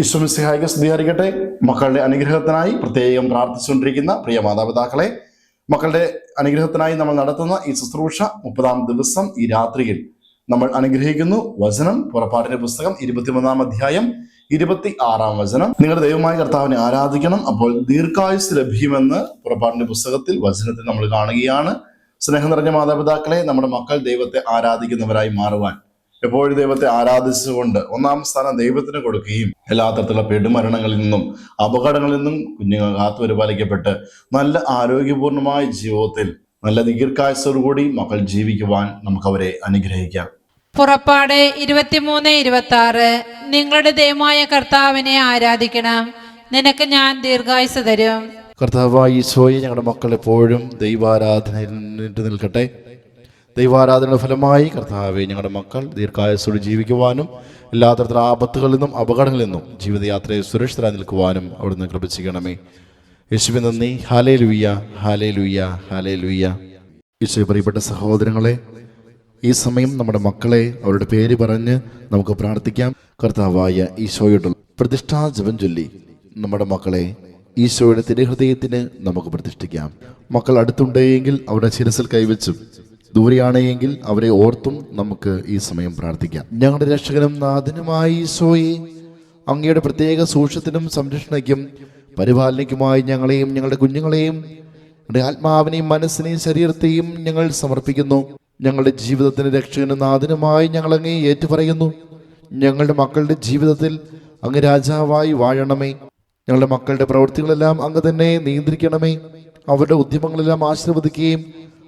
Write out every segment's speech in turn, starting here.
ഈശ്വമിസിഹായിക്ക് സ്തുതിയായിരിക്കട്ടെ. മക്കളുടെ അനുഗ്രഹത്തിനായി പ്രത്യേകം പ്രാർത്ഥിച്ചുകൊണ്ടിരിക്കുന്ന പ്രിയ മാതാപിതാക്കളെ മക്കളുടെ അനുഗ്രഹത്തിനായി നമ്മൾ നടത്തുന്ന ഈ ശുശ്രൂഷ മുപ്പതാം ദിവസം ഈ രാത്രിയിൽ നമ്മൾ അനുഗ്രഹിക്കുന്നു. വചനം പുറപ്പാടിന്റെ പുസ്തകം ഇരുപത്തിമൂന്നാം അധ്യായം ഇരുപത്തി ആറാം വചനം. നിങ്ങളുടെ ദൈവമായ കർത്താവിനെ ആരാധിക്കണം. അപ്പോൾ ദീർഘായുസ് ലഭ്യമെന്ന് പുറപ്പാടിന്റെ പുസ്തകത്തിൽ വചനത്തിൽ നമ്മൾ കാണുകയാണ്. സ്നേഹം നിറഞ്ഞ മാതാപിതാക്കളെ നമ്മുടെ മക്കൾ ദൈവത്തെ ആരാധിക്കുന്നവരായി മാറുവാൻ എപ്പോഴും ദൈവത്തെ ആരാധിച്ചുകൊണ്ട് ഒന്നാം സ്ഥാനം ദൈവത്തിന് കൊടുക്കുകയും എല്ലാ തരത്തിലുള്ള പെടുമരണങ്ങളിൽ നിന്നും അപകടങ്ങളിൽ നിന്നും കുഞ്ഞുങ്ങൾ കാത്തു പരിപാലിക്കപ്പെട്ട് നല്ല ആരോഗ്യപൂർണമായ ജീവിതത്തിൽ നല്ല ദീർഘായുസോടുകൂടി മക്കൾ ജീവിക്കുവാൻ നമുക്ക് അവരെ അനുഗ്രഹിക്കാം. പുറപ്പാട് ഇരുപത്തിമൂന്ന് ഇരുപത്തി ആറ് നിങ്ങളുടെ ദൈവമായ കർത്താവിനെ ആരാധിക്കണം. നിനക്ക് ഞാൻ ദീർഘായുസ് തരും. കർത്താവായി ഈശോയെ ഞങ്ങളുടെ മക്കൾ എപ്പോഴും ദൈവാരാധനയിൽ നിന്നിട്ട് നിൽക്കട്ടെ. ദൈവാരാധനയുടെ ഫലമായി കർത്താവെ ഞങ്ങളുടെ മക്കൾ ദീർഘായുസോട് ജീവിക്കുവാനും എല്ലാ തരത്തിലുള്ള ആപത്തുകളിൽ നിന്നും അപകടങ്ങളിൽ നിന്നും ജീവിതയാത്രയെ സുരക്ഷിതരായി നിൽക്കുവാനും അവിടുന്ന് കൃപിച്ചിക്കണമേ യേശുവിൻ നന്ദി. ഹാലേ ലുയ്യ ഹാലേ ലുയ്യ ഹാലേ ലുയ്യ യേശു പ്രിയപ്പെട്ട സഹോദരങ്ങളെ ഈ സമയം നമ്മുടെ മക്കളെ അവരുടെ പേര് പറഞ്ഞ് നമുക്ക് പ്രാർത്ഥിക്കാം. കർത്താവായ ഈശോയുടെ പ്രതിഷ്ഠാ ജപം ചൊല്ലി നമ്മുടെ മക്കളെ ഈശോയുടെ തിരുഹൃദയത്തിന് നമുക്ക് പ്രതിഷ്ഠിക്കാം. മക്കൾ അടുത്തുണ്ടെങ്കിൽ അവരുടെ ശിരസിൽ കൈവച്ചും ദൂരെയാണെങ്കിൽ അവരെ ഓർത്തും നമുക്ക് ഈ സമയം പ്രാർത്ഥിക്കാം. ഞങ്ങളുടെ രക്ഷകനും നാഥനുമായി ഈശോയെ അങ്ങയുടെ പ്രത്യേക സൂക്ഷ്യത്തിനും സംരക്ഷണയ്ക്കും പരിപാലനയ്ക്കുമായി ഞങ്ങളെയും ഞങ്ങളുടെ കുഞ്ഞുങ്ങളെയും ഞങ്ങളുടെ ആത്മാവിനെയും മനസ്സിനെയും ശരീരത്തെയും ഞങ്ങൾ സമർപ്പിക്കുന്നു. ഞങ്ങളുടെ ജീവിതത്തിന് രക്ഷകനും നാഥനുമായി ഞങ്ങൾ അങ്ങേ ഏറ്റുപറയുന്നു. ഞങ്ങളുടെ മക്കളുടെ ജീവിതത്തിൽ അങ്ങ് രാജാവായി വാഴണമേ. ഞങ്ങളുടെ മക്കളുടെ പ്രവൃത്തികളെല്ലാം അങ്ങ് തന്നെ നിയന്ത്രിക്കണമേ. അവരുടെ ഉദ്യമങ്ങളെല്ലാം ആശീർവദിക്കുകയും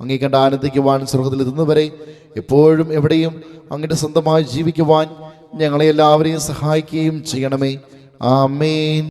അങ്ങേ കണ്ട് ആനന്ദിക്കുവാൻ സ്വർഗത്തിൽ എപ്പോഴും എവിടെയും അങ്ങയുടെ സ്വന്തമായി ജീവിക്കുവാൻ ഞങ്ങളെ എല്ലാവരെയും സഹായിക്കുകയും ചെയ്യണമേ. ആമേൻ.